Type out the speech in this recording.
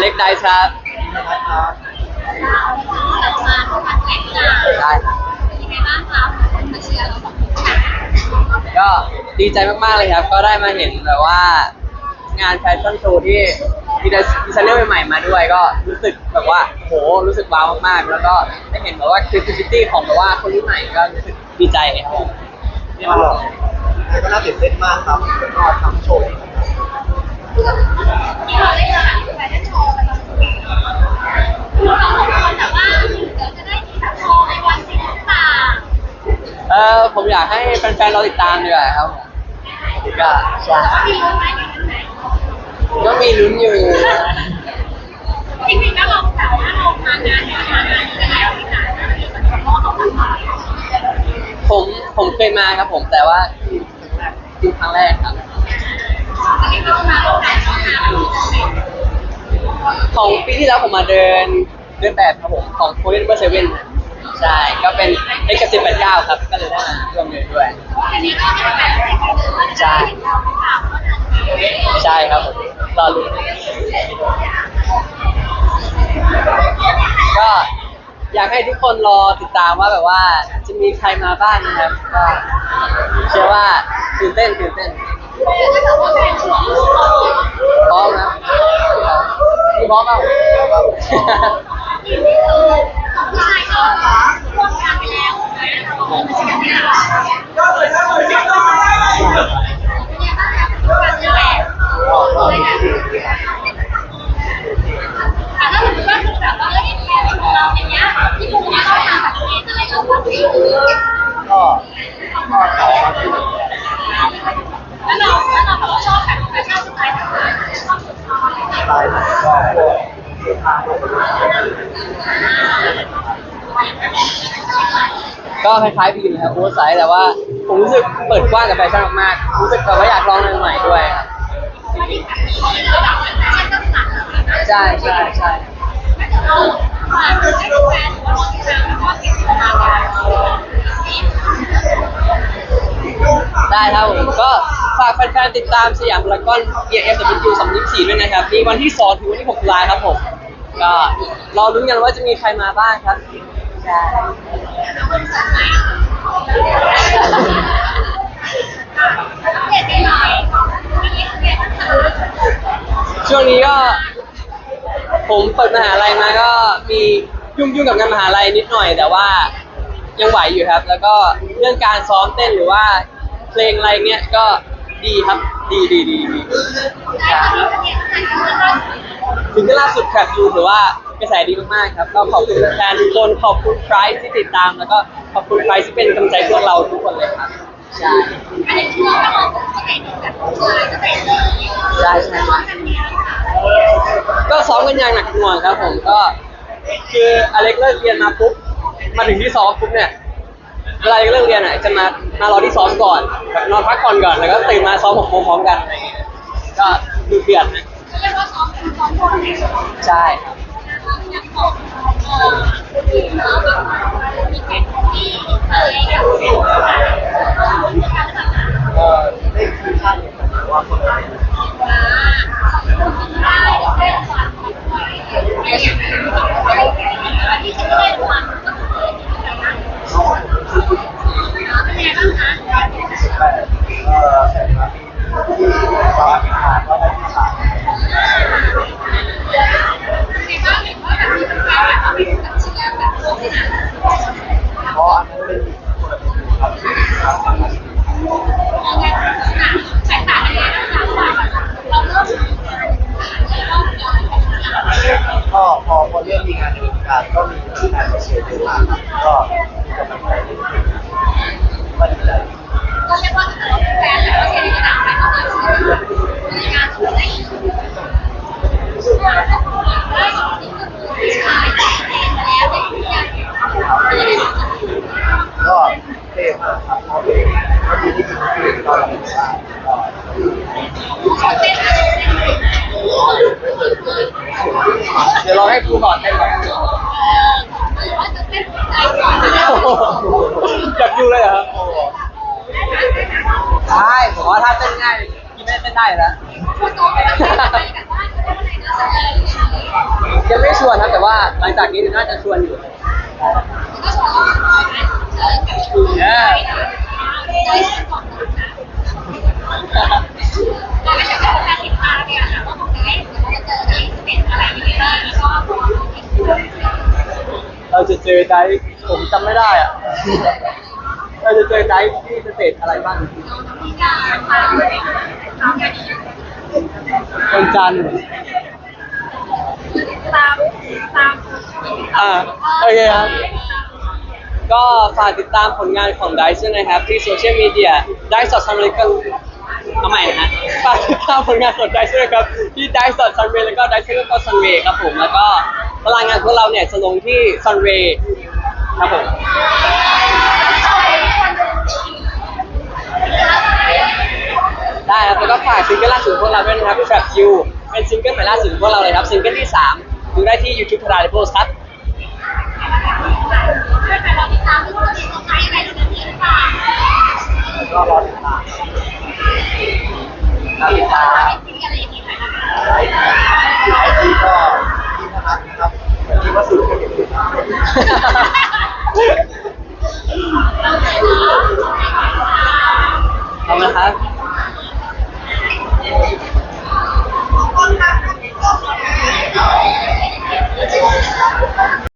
เล็กไดซ์ครับนะครับมาทุกวันแข่งกีฬาได้ครับเป็นยังไงบ้างครับมาเชียร์เราสองคนก็ดีใจมากๆเลยครับ ก็ได้มาเห็นแบบว่างานแฟชั่นโชว์ที่มีดีไซเนอร์ใหม่ๆมาด้วยก็รู้สึกแบบว่าโหรู้สึกว้าวมากๆ แล้วก็ได้เห็นแบบว่า creativity ของแบบว่าคนรุ่นใหม่ก็รู้สึกดีใจครับผมนี่มาหรอกก็น่าตื่นเต้นมากครับแล้วก็ทำโชว์ที่ เราได้มาแบบแฟชั่นโชว์กันเราสองคนแต่ว่าเดี๋ยวจะได้มีแบบโชว์ในวันจริงหรือเปล่าเออผมอยากให้แฟนๆเราติดตามดีกว่าครับผมก็ใช่แล้วมีรู้ไหมมีรู้ไหมก็มีลุ้นอยู่จริงๆแล้วเราแต่ว่าเรามางานเนี่ยมางานนี้กันแล้วที่ไหนที่มันเป็นโลกของมันผมผมเคยมาครับผมแต่ว่าคือครั้งแรกครับ ของปีที่แล้วผมมาเดินเดินแบบครับผมของโคเรนเบอร์เซเว่นใช่ก็เป็นเอ็กซ์สิบแปดเก้าครับ ก็เลยได้มาร่วมเดินด้วยอันนี้ก็เป็นแบบว่าจะได้เห็นเราไม่ต่างว่าจะใช่ครับผมรอลุ้นก็อยากให้ทุกคนรอติดตามว่าแบบว่าจะมีใครมาบ้างนะครับก็เชื่อว่าตื่นเต้นตื่นเต้น ถ้าเกิดว่าเป็นช่วงพร้อมนะพี่พร้อมเปล่าที่นี่คือของผู้ชายก็ร่วมงานไปแล้วนะ ก็คล้ายๆพีนะครับโอเวอร์ไซส์แต่ว่าผมรู้สึกเปิดกว้างกับแฟชั่นมากๆรู้สึกแบบว่าอยากลองอะไรใหม่ด้วยครับใช่ใช่ใช่ได้ครับผมก็ ฝากแฟนๆติดตามสยามพารากอน EFW 2024ด้วยนะครับ มีวันที่2ถึงวันที่6ตุลาครับผม ก็รอลุ้นกันว่าจะมีใครมาบ้างครับใช่ช่วงนี้ก็ ผมเปิดมหาลัยมาก็มียุ่งยุ่งๆกับงานมหาลัยนิดหน่อย แต่ว่ายังไหวอยู่ครับ แล้วก็เรื่องการซ้อมเต้นหรือว่าเพลงอะไรเงี้ยก็ ดีครับ ดีดีดีดีได้ตอนนี้จะเรียนอะไรกันบ้างถึงที่ล่าสุดแคปยูถือว่ากระแสดีมากๆครับก็ขอบคุณแฟนทุกคนขอบคุณใครที่ติดตามแล้วก็ขอบคุณใครที่เป็นกำลังใจพวกเราทุกคนเลยครับใช่อันนี้คือเราก็จะเห็นแบบหลายสเตจเลยใช่ใช่ซ้อมก็ซ้อมกันอย่างหนักหน่วงครับผมก็ คืออเล็กเลิกเรียนมาปุ๊บมาถึงที่ซ้อมปุ๊บเนี่ยเวลาเลิกเรียนอะจะมา มารอที่ซ้อมก่อนแบบนอนพักผ่อนก่อนแล้วก็ตื่นมาซ้อมหกโมงพร้อมกันอะไรอย่างเงี้ยก็ดูเดือดนะเรียกว่าซ้อมเป็นซ้อมบนเนี่ยใช่ครับอยากบอกเออทีมเนาะแบบมีแก๊งที่เคยแบบเป็นการแบบเออได้คือท่านเนี่ยผมว่าคน ก็มีงานมาเชียร์เยอะมากครับก็มีกำลังใจเรื่อยๆก็ดีใจก็เรียกว่าเราเป็นแฟนแต่ว่าเชียร์ที่ต่างไปก็มาเชียร์ในงานของเราก็เท่ครับเพราเป็นก็ดีที่คุณคือตอนเราเป็นชายก็เขาเต้นอะไรเดี๋ยวรอให้ครูก่อนเต้นก่อน เออหรือว่าจะเต้นใจก่อน โอ้โหอยากดูเลยเหรอครับ ใช่ผมว่าถ้าเต้นง่ายพี่ไม่ได้เต้นได้อยู่แล้วพูดตรงไปแล้วแบบว่าจะได้อะไรนะแสดงว่าหลังจากนี้น่าจะชวนอยู่ก็ชวนเออกับชูได้นะได้สองคนนะเราไม่ใช่แค่การติดตามเนี่ยค่ะว่าของได้เราจะเจอได้เป็นอะไรยังไงบ้างแล้วก็เราจะเจอไดฟ์ผมจำไม่ได้อะเราจะเจอไดฟ์ที่สเตจอะไรบ้าง น้องมีการพาไปทำกันอีกวันจันทร์ตามตามอ่าโอเคครับ ก็ฝากติดตามผลงานของไดซ์ด้วยนะครับ ที่โซเชียลมีเดียไดซ์สดซันเวย์ก็เอาใหม่นะฮะฝากติดตามผลงานของไดซ์ด้วยครับ ที่ไดซ์สดซันเวย์แล้วก็ไดซ์ก็ซันเวย์ครับผม แล้วก็ตารางงานของเราเนี่ยจะลงที่ซันเวย์ครับผม ครับแล้วก็ฝากซิงเกิลล่าสุดของพวกเราด้วยนะครับที่แบบคิวเป็นซิงเกิลใหม่ล่าสุดของพวกเราเลยครับซิงเกิลที่สามดูได้ที่ยูทูบพาราไดโพสครับช่วยไปรอติดตามด้วยว่าจะมีเซอร์ไพรส์อะไรตรงนี้หรือเปล่าก็รอติดตามรอติดตาม มีอะไรอย่างนี้ไหมคะไอทีไอทีก็ที่พนักนะครับที่วัสดุก็เห็นอยู่